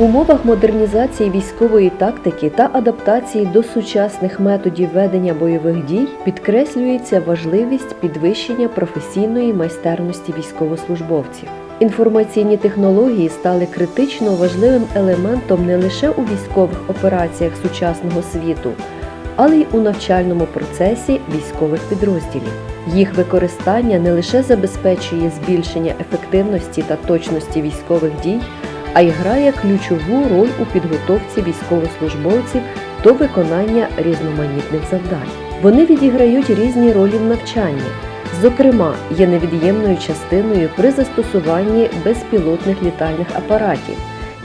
В умовах модернізації військової тактики та адаптації до сучасних методів ведення бойових дій підкреслюється важливість підвищення професійної майстерності військовослужбовців. Інформаційні технології стали критично важливим елементом не лише у військових операціях сучасного світу, але й у навчальному процесі військових підрозділів. Їх використання не лише забезпечує збільшення ефективності та точності військових дій, а й грає ключову роль у підготовці військовослужбовців до виконання різноманітних завдань. Вони відіграють різні ролі в навчанні, зокрема, є невід'ємною частиною при застосуванні безпілотних літальних апаратів,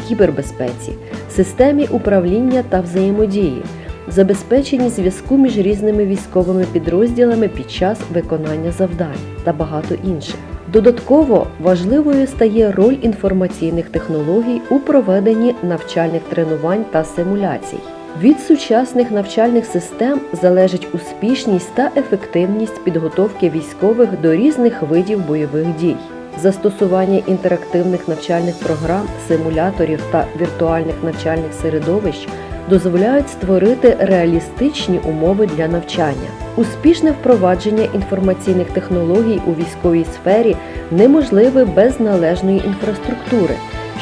кібербезпеці, системі управління та взаємодії, забезпеченні зв'язку між різними військовими підрозділами під час виконання завдань та багато інших. Додатково важливою стає роль інформаційних технологій у проведенні навчальних тренувань та симуляцій. Від сучасних навчальних систем залежить успішність та ефективність підготовки військових до різних видів бойових дій. Застосування інтерактивних навчальних програм, симуляторів та віртуальних навчальних середовищ дозволяють створити реалістичні умови для навчання. Успішне впровадження інформаційних технологій у військовій сфері неможливе без належної інфраструктури,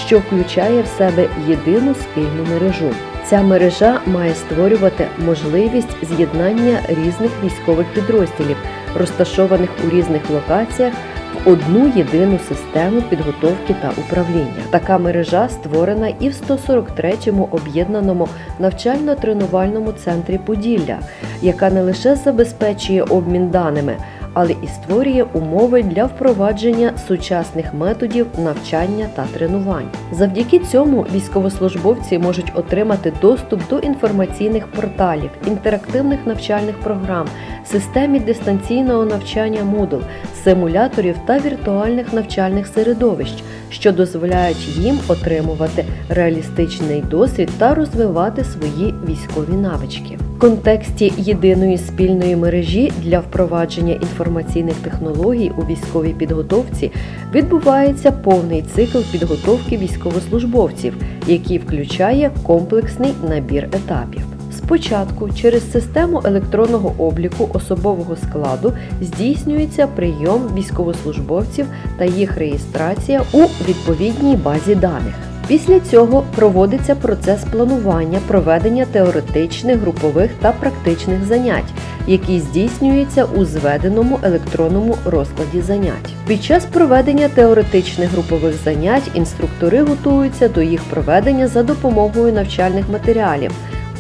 що включає в себе єдину спільну мережу. Ця мережа має створювати можливість з'єднання різних військових підрозділів, розташованих у різних локаціях, в одну єдину систему підготовки та управління. Така мережа створена і в 143-му об'єднаному навчально-тренувальному центрі Поділля, яка не лише забезпечує обмін даними, але і створює умови для впровадження сучасних методів навчання та тренувань. Завдяки цьому військовослужбовці можуть отримати доступ до інформаційних порталів, інтерактивних навчальних програм, системі дистанційного навчання Moodle, симуляторів та віртуальних навчальних середовищ, що дозволяють їм отримувати реалістичний досвід та розвивати свої військові навички. В контексті єдиної спільної мережі для впровадження інформаційних технологій у військовій підготовці відбувається повний цикл підготовки військовослужбовців, який включає комплексний набір етапів. Спочатку через систему електронного обліку особового складу здійснюється прийом військовослужбовців та їх реєстрація у відповідній базі даних. Після цього проводиться процес планування проведення теоретичних, групових та практичних занять, який здійснюється у зведеному електронному розкладі занять. Під час проведення теоретичних групових занять інструктори готуються до їх проведення за допомогою навчальних матеріалів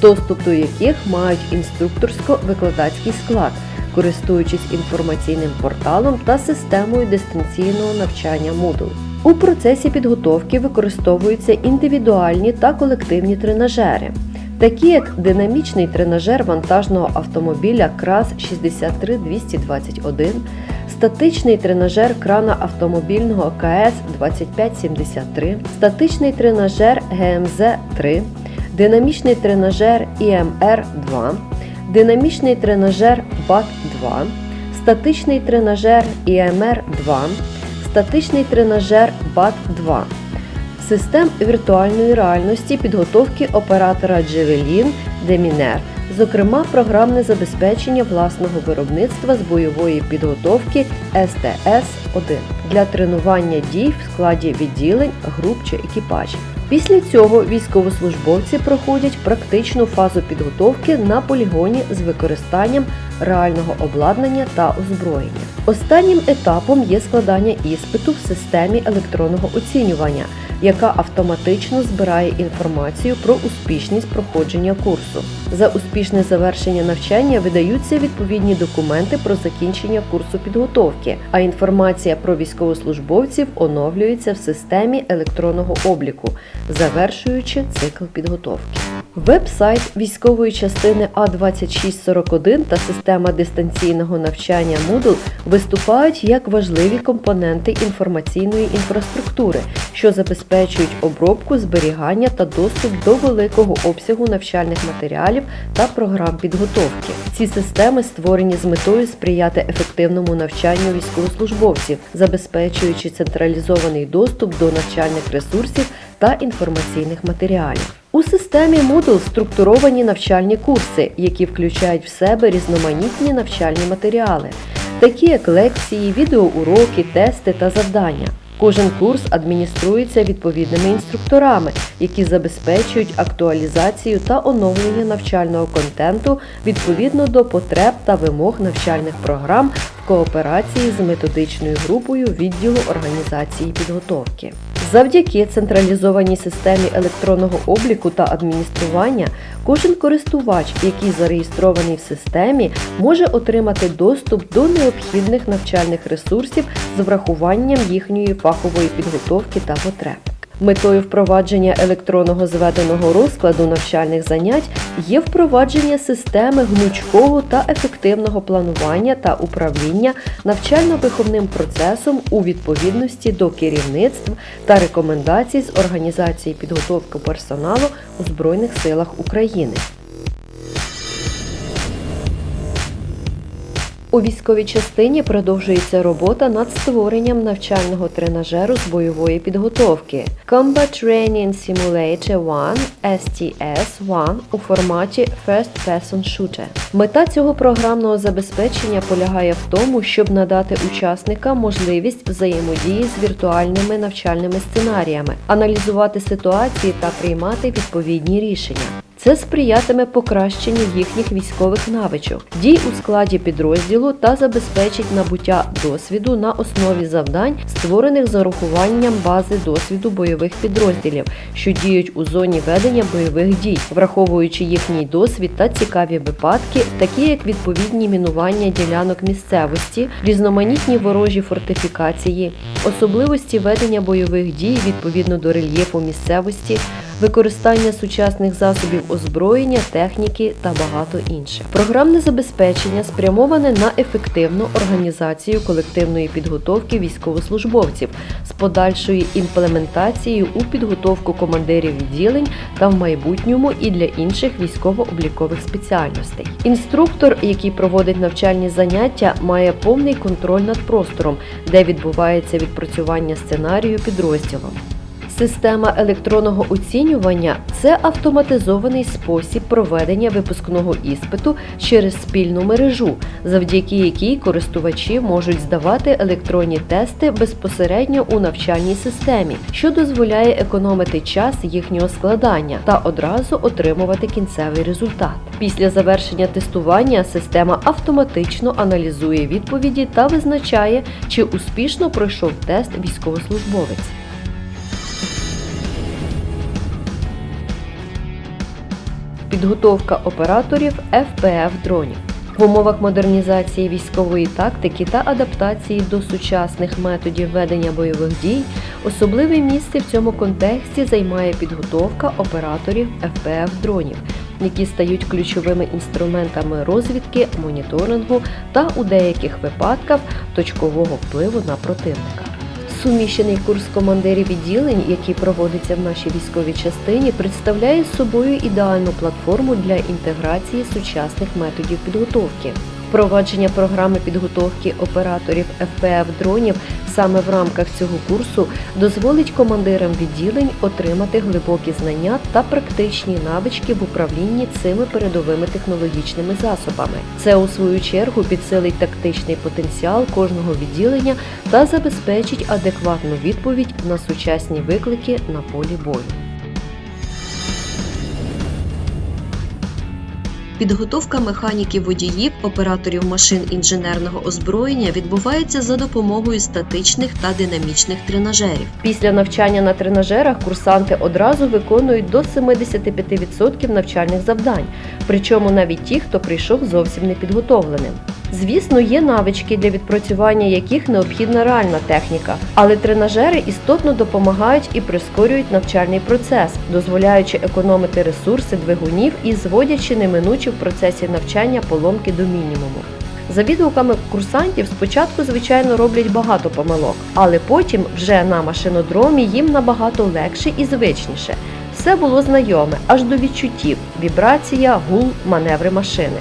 доступ до яких мають інструкторсько-викладацький склад, користуючись інформаційним порталом та системою дистанційного навчання Moodle. У процесі підготовки використовуються індивідуальні та колективні тренажери, такі як динамічний тренажер вантажного автомобіля КРАС 63221, статичний тренажер крана автомобільного КС 2573, статичний тренажер ГМЗ 3 динамічний тренажер ІМР-2, динамічний тренажер БАТ-2, статичний тренажер ІМР-2, статичний тренажер БАТ-2, систем віртуальної реальності підготовки оператора Джевелін Демінер, зокрема програмне забезпечення власного виробництва з бойової підготовки СТС-1 для тренування дій в складі відділень, груп чи екіпажів. Після цього військовослужбовці проходять практичну фазу підготовки на полігоні з використанням реального обладнання та озброєння. Останнім етапом є складання іспиту в системі електронного оцінювання, яка автоматично збирає інформацію про успішність проходження курсу. За успішне завершення навчання видаються відповідні документи про закінчення курсу підготовки, а інформація про військовослужбовців оновлюється в системі електронного обліку, завершуючи цикл підготовки. Веб-сайт військової частини А2641 та система дистанційного навчання Moodle виступають як важливі компоненти інформаційної інфраструктури, що забезпечують обробку, зберігання та доступ до великого обсягу навчальних матеріалів та програм підготовки. Ці системи створені з метою сприяти ефективному навчанню військовослужбовців, забезпечуючи централізований доступ до навчальних ресурсів та інформаційних матеріалів. У системі Moodle структуровані навчальні курси, які включають в себе різноманітні навчальні матеріали, такі як лекції, відеоуроки, тести та завдання. Кожен курс адмініструється відповідними інструкторами, які забезпечують актуалізацію та оновлення навчального контенту відповідно до потреб та вимог навчальних програм в кооперації з методичною групою відділу організації підготовки. Завдяки централізованій системі електронного обліку та адміністрування, кожен користувач, який зареєстрований в системі, може отримати доступ до необхідних навчальних ресурсів з врахуванням їхньої фахової підготовки та потреб. Метою впровадження електронного зведеного розкладу навчальних занять є впровадження системи гнучкого та ефективного планування та управління навчально-виховним процесом у відповідності до керівництв та рекомендацій з організації підготовки персоналу у Збройних силах України. У військовій частині продовжується робота над створенням навчального тренажеру з бойової підготовки Combat Training Simulator 1 STS-1 у форматі First Person Shooter. Мета цього програмного забезпечення полягає в тому, щоб надати учасникам можливість взаємодії з віртуальними навчальними сценаріями, аналізувати ситуації та приймати відповідні рішення. Це сприятиме покращенню їхніх військових навичок, дій у складі підрозділу та забезпечить набуття досвіду на основі завдань, створених з урахуванням бази досвіду бойових підрозділів, що діють у зоні ведення бойових дій, враховуючи їхній досвід та цікаві випадки, такі як відповідні мінування ділянок місцевості, різноманітні ворожі фортифікації, особливості ведення бойових дій відповідно до рельєфу місцевості використання сучасних засобів озброєння, техніки та багато інших. Програмне забезпечення спрямоване на ефективну організацію колективної підготовки військовослужбовців з подальшою імплементацією у підготовку командирів відділень та в майбутньому і для інших військово-облікових спеціальностей. Інструктор, який проводить навчальні заняття, має повний контроль над простором, де відбувається відпрацювання сценарію підрозділом. Система електронного оцінювання це автоматизований спосіб проведення випускного іспиту через спільну мережу, завдяки якій користувачі можуть здавати електронні тести безпосередньо у навчальній системі, що дозволяє економити час їхнього складання та одразу отримувати кінцевий результат. Після завершення тестування система автоматично аналізує відповіді та визначає, чи успішно пройшов тест військовослужбовець. Підготовка операторів FPV дронів. В умовах модернізації військової тактики та адаптації до сучасних методів ведення бойових дій особливе місце в цьому контексті займає підготовка операторів FPV дронів, які стають ключовими інструментами розвідки, моніторингу та у деяких випадках точкового впливу на противника. Суміщений курс командирів відділень, який проводиться в нашій військовій частині, представляє собою ідеальну платформу для інтеграції сучасних методів підготовки. Впровадження програми підготовки операторів FPV дронів саме в рамках цього курсу дозволить командирам відділень отримати глибокі знання та практичні навички в управлінні цими передовими технологічними засобами. Це у свою чергу підсилить тактичний потенціал кожного відділення та забезпечить адекватну відповідь на сучасні виклики на полі бою. Підготовка механіків водіїв, операторів машин інженерного озброєння відбувається за допомогою статичних та динамічних тренажерів. Після навчання на тренажерах курсанти одразу виконують до 75% навчальних завдань, причому навіть ті, хто прийшов зовсім непідготовленим. Звісно, є навички, для відпрацювання яких необхідна реальна техніка, але тренажери істотно допомагають і прискорюють навчальний процес, дозволяючи економити ресурси двигунів і зводячи неминучі в процесі навчання поломки до мінімуму. За відгуками курсантів, спочатку, звичайно, роблять багато помилок, але потім вже на машинодромі їм набагато легше і звичніше. Все було знайоме аж до відчуттів: вібрація, гул, маневри машини.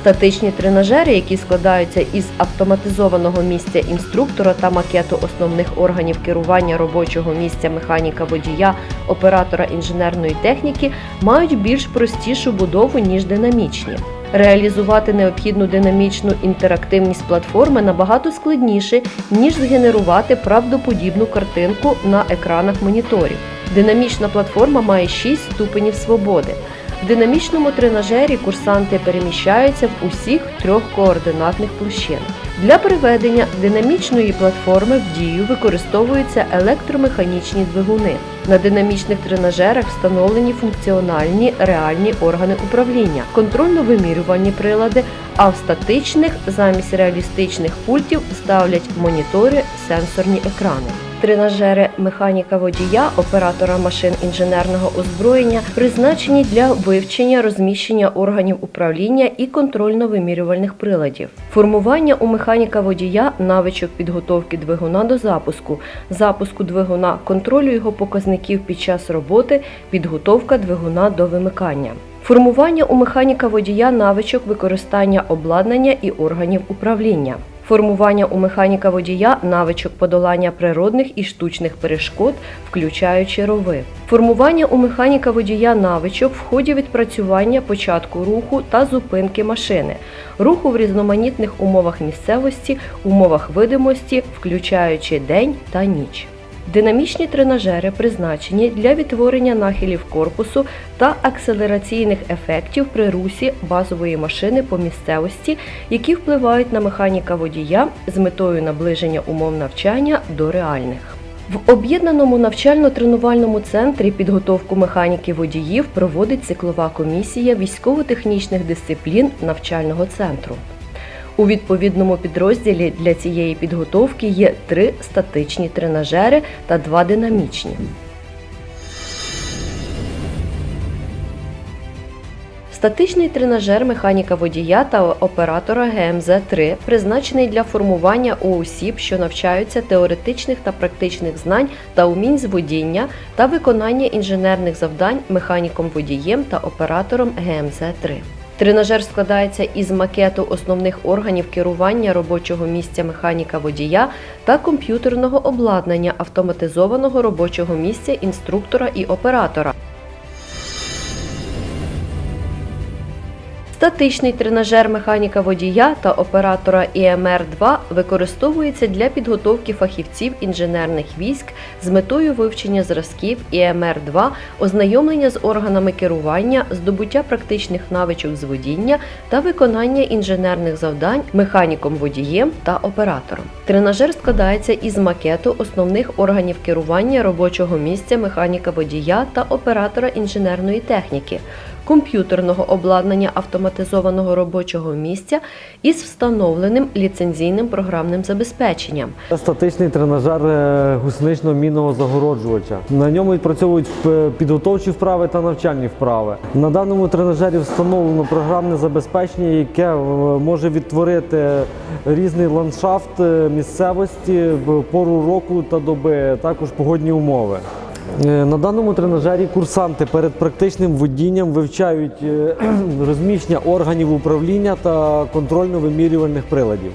Статичні тренажери, які складаються із автоматизованого місця інструктора та макету основних органів керування робочого місця механіка водія, оператора інженерної техніки мають більш простішу будову, ніж динамічні. Реалізувати необхідну динамічну інтерактивність платформи набагато складніше, ніж згенерувати правдоподібну картинку на екранах моніторів. Динамічна платформа має 6 ступенів свободи. В динамічному тренажері курсанти переміщаються в усіх трьох координатних площинах. Для приведення динамічної платформи в дію використовуються електромеханічні двигуни. На динамічних тренажерах встановлені функціональні реальні органи управління, контрольно-вимірювальні прилади, а в статичних замість реалістичних пультів ставлять монітори, сенсорні екрани. Тренажери механіка водія, оператора машин інженерного озброєння призначені для вивчення розміщення органів управління і контрольно-вимірювальних приладів. Формування у механіка водія навичок підготовки двигуна до запуску, запуску двигуна, контролю його показників під час роботи, підготовка двигуна до вимикання. Формування у механіка водія навичок використання обладнання і органів управління. Формування у механіка водія навичок подолання природних і штучних перешкод, включаючи рови. Формування у механіка водія навичок в ході відпрацювання початку руху та зупинки машини, руху в різноманітних умовах місцевості, умовах видимості, включаючи день та ніч. Динамічні тренажери призначені для відтворення нахилів корпусу та акселераційних ефектів при русі базової машини по місцевості, які впливають на механіка водія з метою наближення умов навчання до реальних. В об'єднаному навчально-тренувальному центрі підготовку механіки водіїв проводить циклова комісія військово-технічних дисциплін навчального центру. У відповідному підрозділі для цієї підготовки є три статичні тренажери та два динамічні. Статичний тренажер механіка водія та оператора ГМЗ-3 призначений для формування у осіб, що навчаються теоретичних та практичних знань та умінь з водіння та виконання інженерних завдань механіком-водієм та оператором ГМЗ-3. Тренажер складається із макету основних органів керування робочого місця механіка водія та комп'ютерного обладнання автоматизованого робочого місця інструктора і оператора. Статичний тренажер механіка водія та оператора ІМР-2 використовується для підготовки фахівців інженерних військ з метою вивчення зразків ІМР-2, ознайомлення з органами керування, здобуття практичних навичок з водіння та виконання інженерних завдань механіком-водієм та оператором. Тренажер складається із макету основних органів керування робочого місця механіка водія та оператора інженерної техніки комп'ютерного обладнання автоматизованого робочого місця із встановленим ліцензійним програмним забезпеченням. Статичний тренажер е, гусеничного мінного загороджувача. На ньому відпрацьовують е, підготовчі вправи та навчальні вправи. На даному тренажері встановлено програмне забезпечення, яке е, може відтворити різний ландшафт місцевості в пору року та доби, також погодні умови. Е, На даному тренажері курсанти перед практичним водінням вивчають е, розміщення органів управління та контрольно-вимірювальних приладів.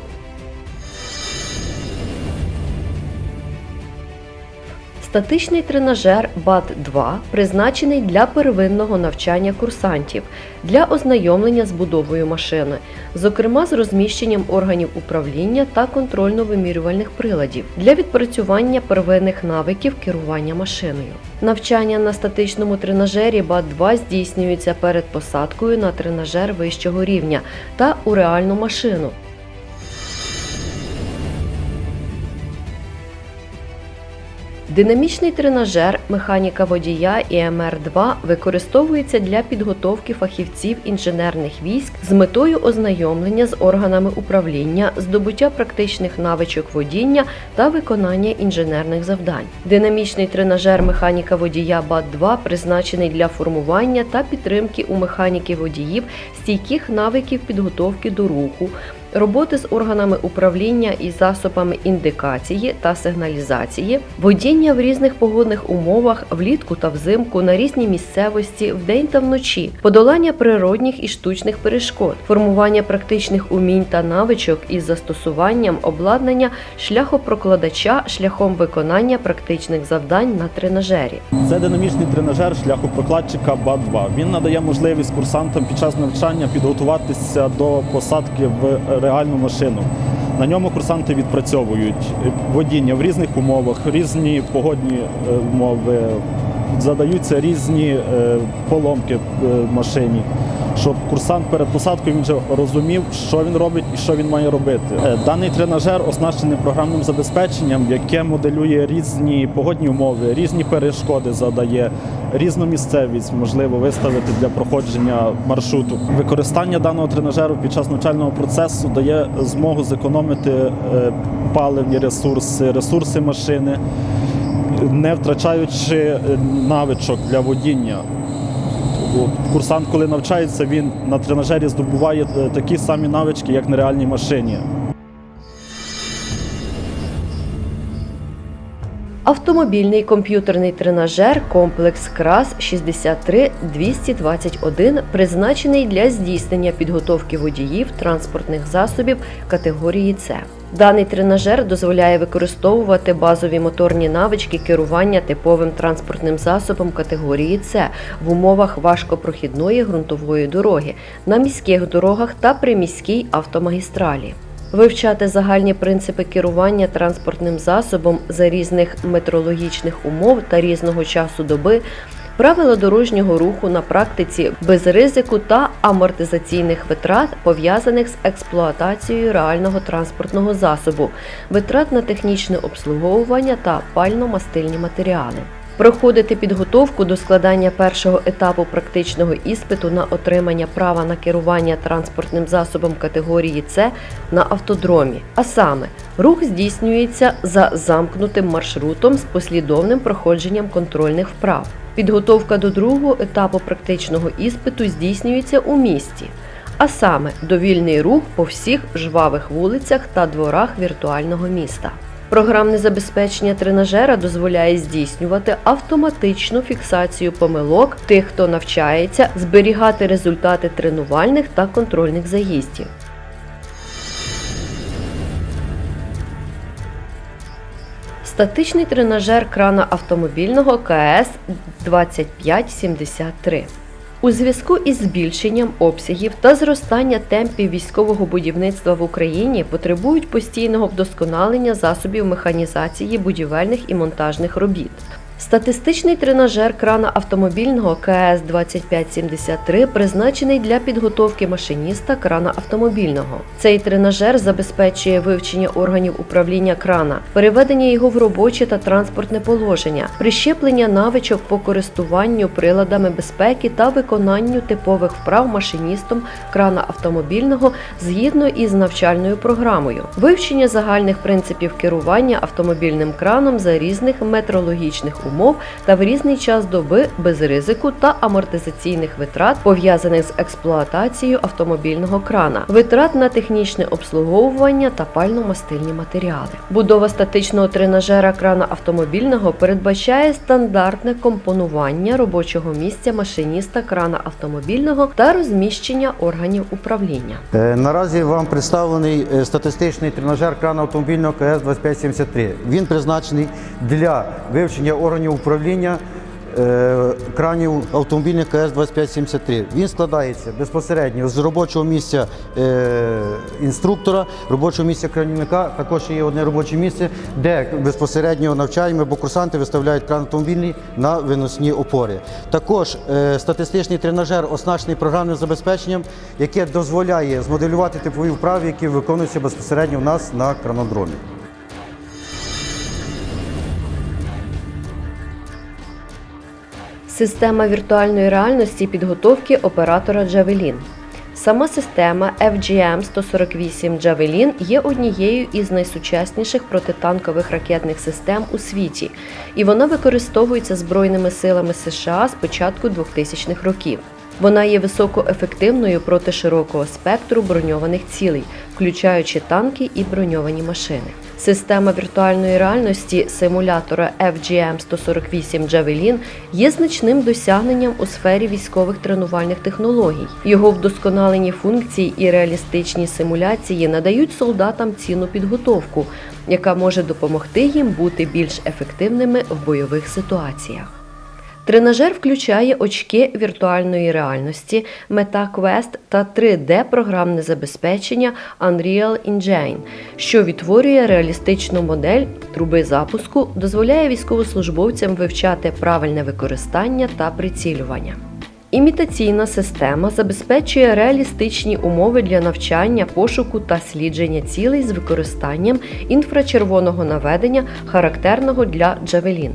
Статичний тренажер БАТ-2 призначений для первинного навчання курсантів для ознайомлення з будовою машини, зокрема з розміщенням органів управління та контрольно-вимірювальних приладів для відпрацювання первинних навиків керування машиною. Навчання на статичному тренажері БАТ-2 здійснюється перед посадкою на тренажер вищого рівня та у реальну машину. Динамічний тренажер механіка водія ІМР-2 використовується для підготовки фахівців інженерних військ з метою ознайомлення з органами управління, здобуття практичних навичок водіння та виконання інженерних завдань. Динамічний тренажер механіка водія БАТ-2 призначений для формування та підтримки у механіки водіїв стійких навиків підготовки до руху, роботи з органами управління і засобами індикації та сигналізації, водіння в різних погодних умовах влітку та взимку на різній місцевості вдень та вночі, подолання природних і штучних перешкод, формування практичних умінь та навичок із застосуванням обладнання шляхопрокладача шляхом виконання практичних завдань на тренажері. Це динамічний тренажер шляхопрокладчика БА-2. Він надає можливість курсантам під час навчання підготуватися до посадки в реальну машину. На ньому курсанти відпрацьовують водіння в різних умовах, різні погодні е, умови, задаються різні е, поломки в машині. Щоб курсант перед посадкою він вже розумів, що він робить і що він має робити. Е, Даний тренажер оснащений програмним забезпеченням, яке моделює різні погодні умови, різні перешкоди задає, різну місцевість можливо виставити для проходження маршруту. Використання даного тренажеру під час навчального процесу дає змогу зекономити е, паливні ресурси, ресурси машини, не втрачаючи е, навичок для водіння. От Курсант, коли навчається, він на тренажері здобуває е, такі самі навички, як на реальній машині. Автомобільний комп'ютерний тренажер комплекс КРАС 63221 призначений для здійснення підготовки водіїв транспортних засобів категорії С. Даний тренажер дозволяє використовувати базові моторні навички керування типовим транспортним засобом категорії С в умовах важкопрохідної ґрунтової дороги на міських дорогах та приміській автомагістралі. Вивчати загальні принципи керування транспортним засобом за різних метрологічних умов та різного часу доби, правила дорожнього руху на практиці без ризику та амортизаційних витрат, пов'язаних з експлуатацією реального транспортного засобу, витрат на технічне обслуговування та пально-мастильні матеріали. Проходити підготовку до складання першого етапу практичного іспиту на отримання права на керування транспортним засобом категорії С на автодромі. А саме, рух здійснюється за замкнутим маршрутом з послідовним проходженням контрольних вправ. Підготовка до другого етапу практичного іспиту здійснюється у місті. А саме довільний рух по всіх жвавих вулицях та дворах віртуального міста. Програмне забезпечення тренажера дозволяє здійснювати автоматичну фіксацію помилок тих, хто навчається, зберігати результати тренувальних та контрольних заїздів. Статичний тренажер крана автомобільного КС 2573. У зв'язку із збільшенням обсягів та зростання темпів військового будівництва в Україні потребують постійного вдосконалення засобів механізації будівельних і монтажних робіт. Статистичний тренажер крана автомобільного КС 2573 призначений для підготовки машиніста крана автомобільного. Цей тренажер забезпечує вивчення органів управління крана, переведення його в робоче та транспортне положення, прищеплення навичок по користуванню приладами безпеки та виконанню типових вправ машиністом крана автомобільного згідно із навчальною програмою, вивчення загальних принципів керування автомобільним краном за різних метрологічних умов та в різний час доби без ризику та амортизаційних витрат, пов'язаних з експлуатацією автомобільного крана, витрат на технічне обслуговування та пально-мастильні матеріали. Будова статичного тренажера крана автомобільного передбачає стандартне компонування робочого місця машиніста крана автомобільного та розміщення органів управління. Е, Наразі вам представлений е, статистичний тренажер крана автомобільного КС 2573. Він призначений для вивчення органів управління е, кранів автомобільних КС 2573. Він складається безпосередньо з робочого місця е, інструктора, робочого місця кранівника. Також є одне робоче місце, де безпосередньо навчаємо, або курсанти виставляють кран автомобільний на виносні опори. Також е, статистичний тренажер оснащений програмним забезпеченням, яке дозволяє змоделювати типові вправи, які виконуються безпосередньо в нас на кранодромі. Система віртуальної реальності підготовки оператора Javelin. Сама система FGM 148 Javelin є однією із найсучасніших протитанкових ракетних систем у світі, і вона використовується Збройними силами США з початку 2000-х років. Вона є високоефективною проти широкого спектру броньованих цілей, включаючи танки і броньовані машини. Система віртуальної реальності симулятора FGM 148 Javelin є значним досягненням у сфері військових тренувальних технологій. Його вдосконалені функції і реалістичні симуляції надають солдатам цінну підготовку, яка може допомогти їм бути більш ефективними в бойових ситуаціях. Тренажер включає очки віртуальної реальності, MetaQuest та 3D-програмне забезпечення Unreal Engine, що відтворює реалістичну модель труби запуску, дозволяє військовослужбовцям вивчати правильне використання та прицілювання. Імітаційна система забезпечує реалістичні умови для навчання, пошуку та слідження цілей з використанням інфрачервоного наведення, характерного для Javelin.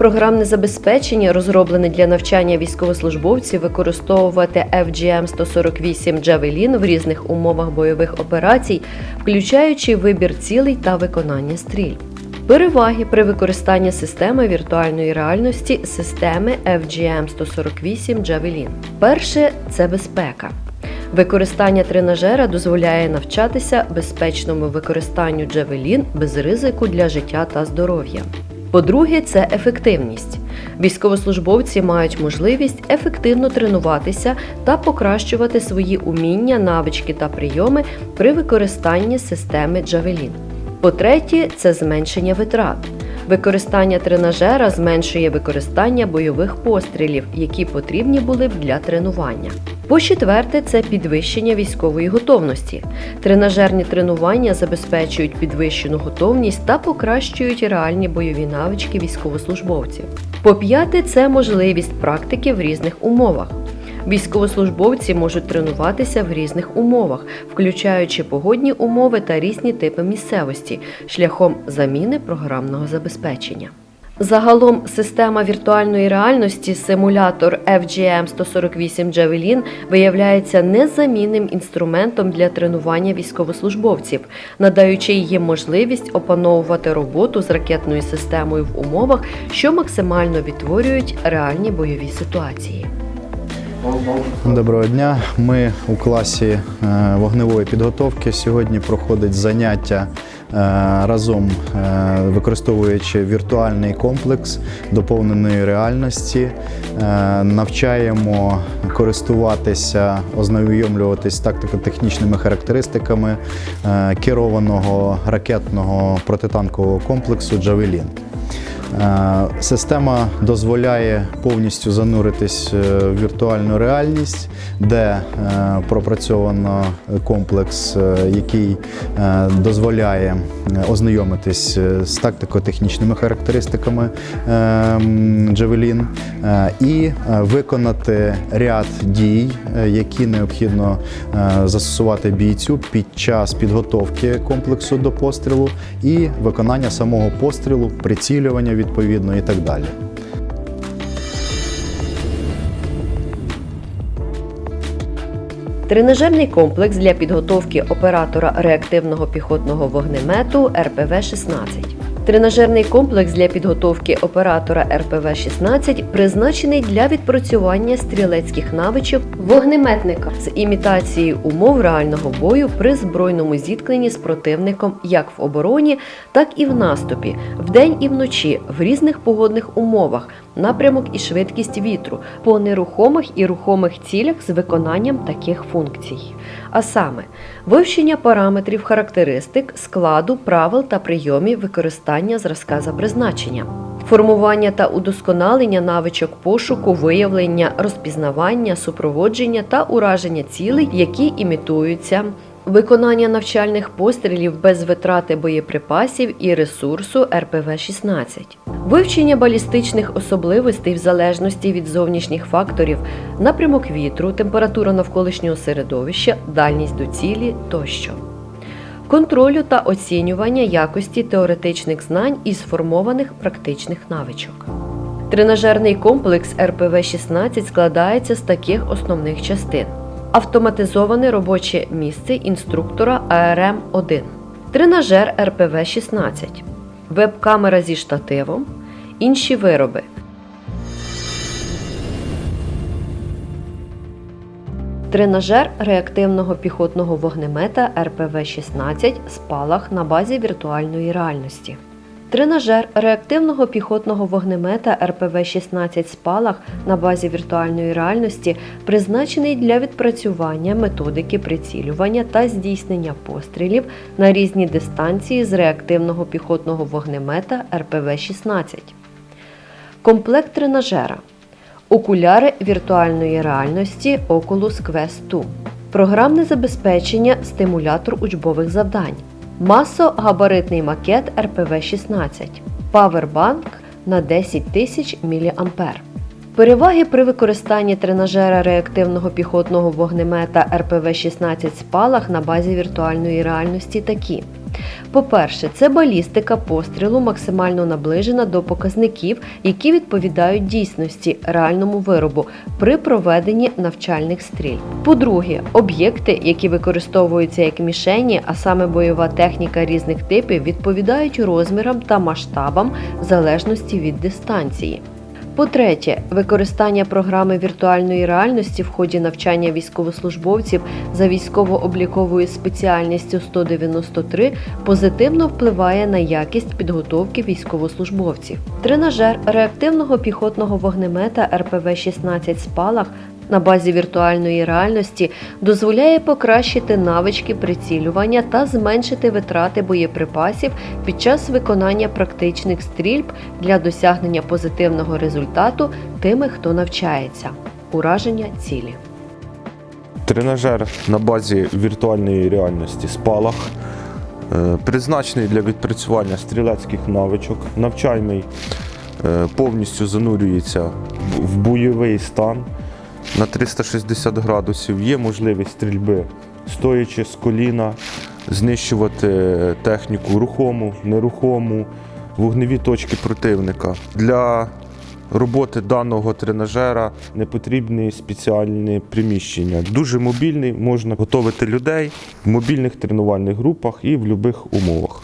Програмне забезпечення, розроблене для навчання військовослужбовців використовувати FGM 148 Javelin в різних умовах бойових операцій, включаючи вибір цілей та виконання стріль. Переваги при використанні системи віртуальної реальності системи FGM 148 Javelin. Перше це безпека. Використання тренажера дозволяє навчатися безпечному використанню Javelin без ризику для життя та здоров'я. По-друге, це ефективність. Військовослужбовці мають можливість ефективно тренуватися та покращувати свої уміння, навички та прийоми при використанні системи Джавелін. По-третє, це зменшення витрат. Використання тренажера зменшує використання бойових пострілів, які потрібні були б для тренування. По-четверте, це підвищення військової готовності. Тренажерні тренування забезпечують підвищену готовність та покращують реальні бойові навички військовослужбовців. По-п'яте, це можливість практики в різних умовах. Військовослужбовці можуть тренуватися в різних умовах, включаючи погодні умови та різні типи місцевості, шляхом заміни програмного забезпечення. Загалом система віртуальної реальності симулятор FGM 148 Javelin виявляється незамінним інструментом для тренування військовослужбовців, надаючи їм можливість опановувати роботу з ракетною системою в умовах, що максимально відтворюють реальні бойові ситуації. Доброго дня. Ми у класі е, вогневої підготовки. Сьогодні проходить заняття е, разом, е, використовуючи віртуальний комплекс доповненої реальності. Навчаємо користуватися, ознайомлюватись тактико-технічними характеристиками керованого ракетного протитанкового комплексу Джавелін. Е, Система дозволяє повністю зануритись е, в віртуальну реальність, де е, пропрацьовано комплекс, який дозволяє ознайомитись з тактико-технічними характеристиками е, і виконати ряд дій, які необхідно застосувати бійцю під час підготовки комплексу до пострілу і виконання самого пострілу, прицілювання відповідно і так далі. Тренажерний комплекс для підготовки оператора реактивного піхотного вогнемету РПВ-16. Тренажерний комплекс для підготовки оператора РПВ-16 призначений для відпрацювання стрілецьких навичок вогнеметника з імітацією умов реального бою при збройному зіткненні з противником як в обороні, так і в наступі, вдень і вночі, в різних погодних умовах, напрямок і швидкість вітру, по нерухомих і рухомих цілях з виконанням таких функцій. А саме вивчення параметрів характеристик, складу, правил та прийомів використання зразка за призначенням. Формування та удосконалення навичок пошуку, виявлення, розпізнавання, супроводження та ураження цілей, які імітуються, виконання навчальних пострілів без витрати боєприпасів і ресурсу РПВ-16, вивчення балістичних особливостей в залежності від зовнішніх факторів, напрямок вітру, температура навколишнього середовища, дальність до цілі тощо. Контролю та оцінювання якості теоретичних знань і сформованих практичних навичок. Тренажерний комплекс РПВ-16 складається з таких основних частин: автоматизоване робоче місце інструктора АРМ-1, тренажер РПВ-16, веб-камера зі штативом, інші вироби. Тренажер реактивного піхотного вогнемета РПВ-16 спалах на базі віртуальної реальності. Тренажер реактивного піхотного вогнемета РПВ-16 спалах на базі віртуальної реальності призначений для відпрацювання методики прицілювання та здійснення пострілів на різні дистанції з реактивного піхотного вогнемета РПВ-16. Комплект тренажера. Окуляри віртуальної реальності Oculus Quest 2. Програмне забезпечення стимулятор учбових завдань. Масо-габаритний макет РПВ-16. Павербанк на 10 тисяч мА. Переваги при використанні тренажера реактивного піхотного вогнемета РПВ-16 спалах на базі віртуальної реальності такі. По-перше, це балістика пострілу максимально наближена до показників, які відповідають дійсності реальному виробу при проведенні навчальних стріль. По-друге, об'єкти, які використовуються як мішені, а саме бойова техніка різних типів, відповідають розмірам та масштабам в залежності від дистанції. По-третє, використання програми віртуальної реальності в ході навчання військовослужбовців за військово-обліковою спеціальністю 193 позитивно впливає на якість підготовки військовослужбовців. Тренажер реактивного піхотного вогнемета РПВ-16 спалах на базі віртуальної реальності дозволяє покращити навички прицілювання та зменшити витрати боєприпасів під час виконання практичних стрільб для досягнення позитивного результату тими, хто навчається. Ураження цілі. Тренажер на базі віртуальної реальності спалах, е, призначений для відпрацювання стрілецьких навичок, навчальний е, повністю занурюється в- в бойовий стан на 360 градусів. Є можливість стрільби, стоячи з коліна, знищувати техніку рухому, нерухому, вогневі точки противника. Для роботи даного тренажера не потрібні спеціальні приміщення. Дуже мобільний, можна готувати людей в мобільних тренувальних групах і в будь-яких умовах.